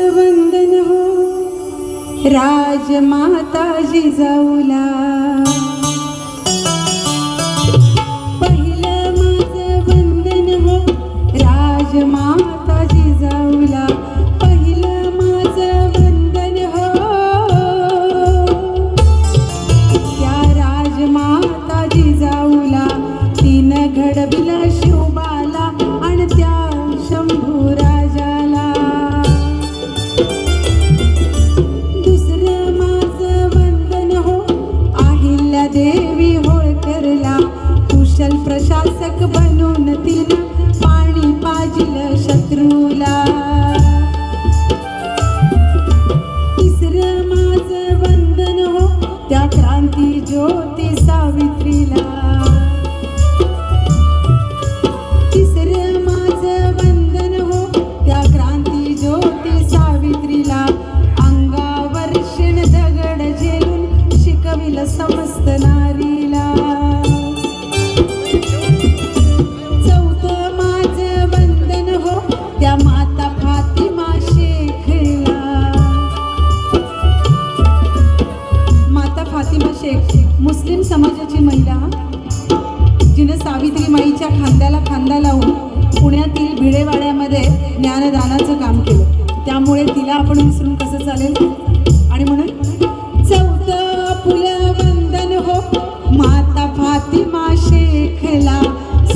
वंदन हो. राजमाता जिजाऊला ज्योती सावित्रीला. खांद्याला खांदा लावून पुण्यातील भिडेवाड्यामध्ये ज्ञानदानाचं काम केलं. त्यामुळे तिला आपण विसरून कसं चालेल? आणि म्हणून चौदा पुलं वंदन हो माता फातिमा शेखला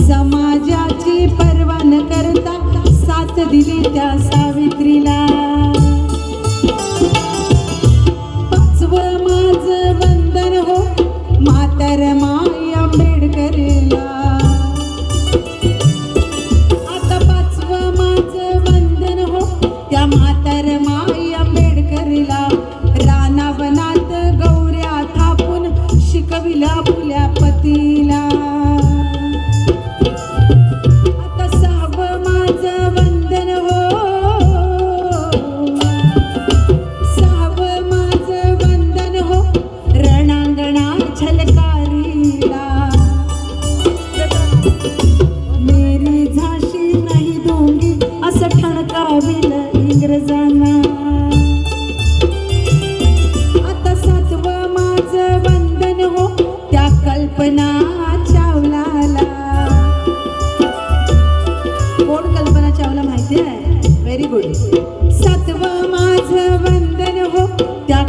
समाजाची पर्वा न करता साथ दिली त्या सावित्रीला. त्या व्हेरी गुड सत्व माझ वंदन हो त्या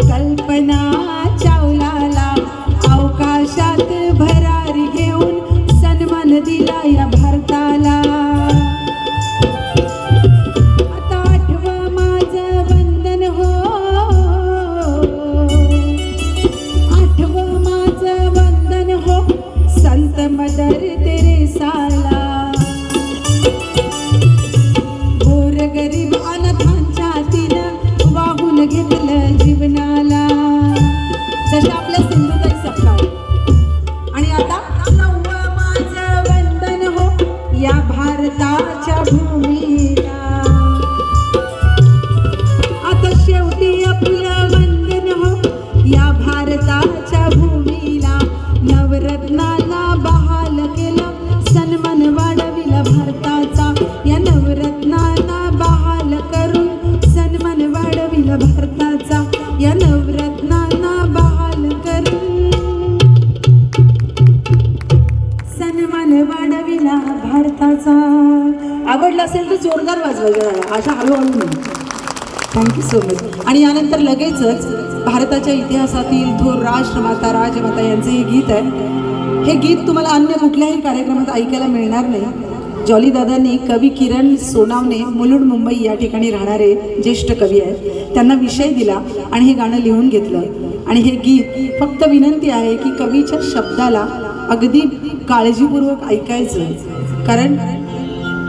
सिंधुताई आणि आता माझं वंदन हो या भारताच्या भूमीला. आता शेवटी आपलं वंदन हो या भारताच्या भूमीला. नवरत्नाला बहाल केलं सन्मान वाढविला भारताचा. या नवरत्नाला बहाल करून सन्मान वाढविला भारताचा. या नवरत्नाला भारताचा आवडला असेल तर जोरदार वाजवायचा. अशा हळूहळू नाही थँक्यू सो मच आणि यानंतर लगेचच भारताच्या इतिहासातील थोर राष्ट्रमाता राजमाता यांचे हे गीत आहे. हे गीत तुम्हाला अन्य कुठल्याही कार्यक्रमात ऐकायला मिळणार नाही. जॉली दादांनी कवी किरण सोनावणे मुलुंड मुंबई या ठिकाणी राहणारे ज्येष्ठ कवी आहेत. त्यांना विषय दिला आणि हे गाणं लिहून घेतलं. आणि हे गीत फक्त विनंती आहे की कवीच्या शब्दाला अगदी काळजीपूर्वक ऐकायचं. कारण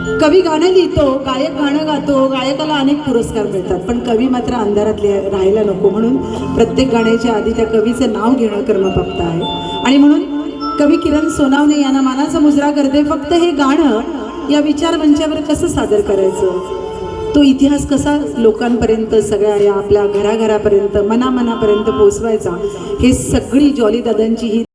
कवी गाणं लिहितो गायक गाणं गातो गायकाला अनेक पुरस्कार मिळतात. पण कवी मात्र अंधारात राहायला नको म्हणून प्रत्येक गाण्याच्या आधी त्या कवीचं नाव घेणं कर्मप्राप्त आहे. आणि म्हणून कवी किरण सोनावणे यांना मानाचा मुजरा करते फक्त हे गाणं या विचार मंचावर कसं सादर करायचं? तो इतिहास कसा लोकांपर्यंत सगळ्या या आपल्या घराघरापर्यंत मनामनापर्यंत पोचवायचा हे सगळी जॉली दादांची ही